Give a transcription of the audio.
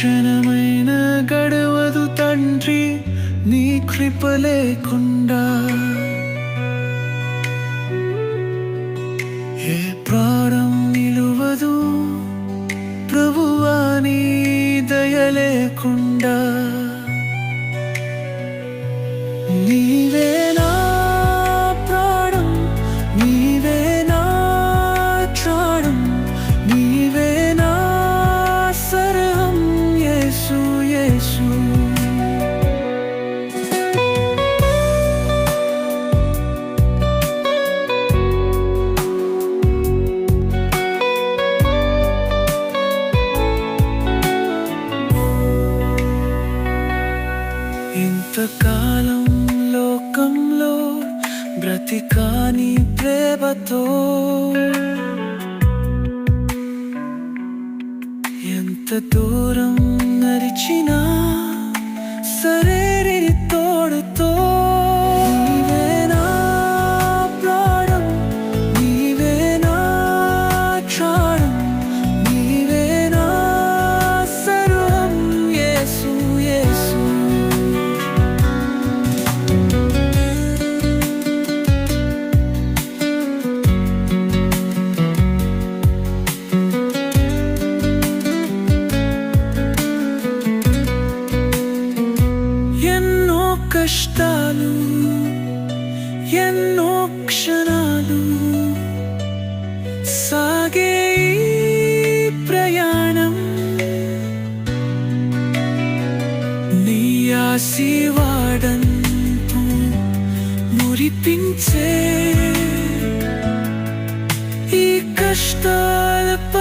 క్షణమైన గడవదు తండ్రి నీ కృప లేకుండా. ఏ ప్రాణం నిలువదు ప్రభువా నీ దయ లేకుండా. ఇంతకాలం లోకంలో బ్రతికాని ప్రేమతో ఎంత దూరం నరిచినా ఎన్నో క్షణాలు సాగే ప్రయాణం నీ మురిపించే ఈ కష్టాలపై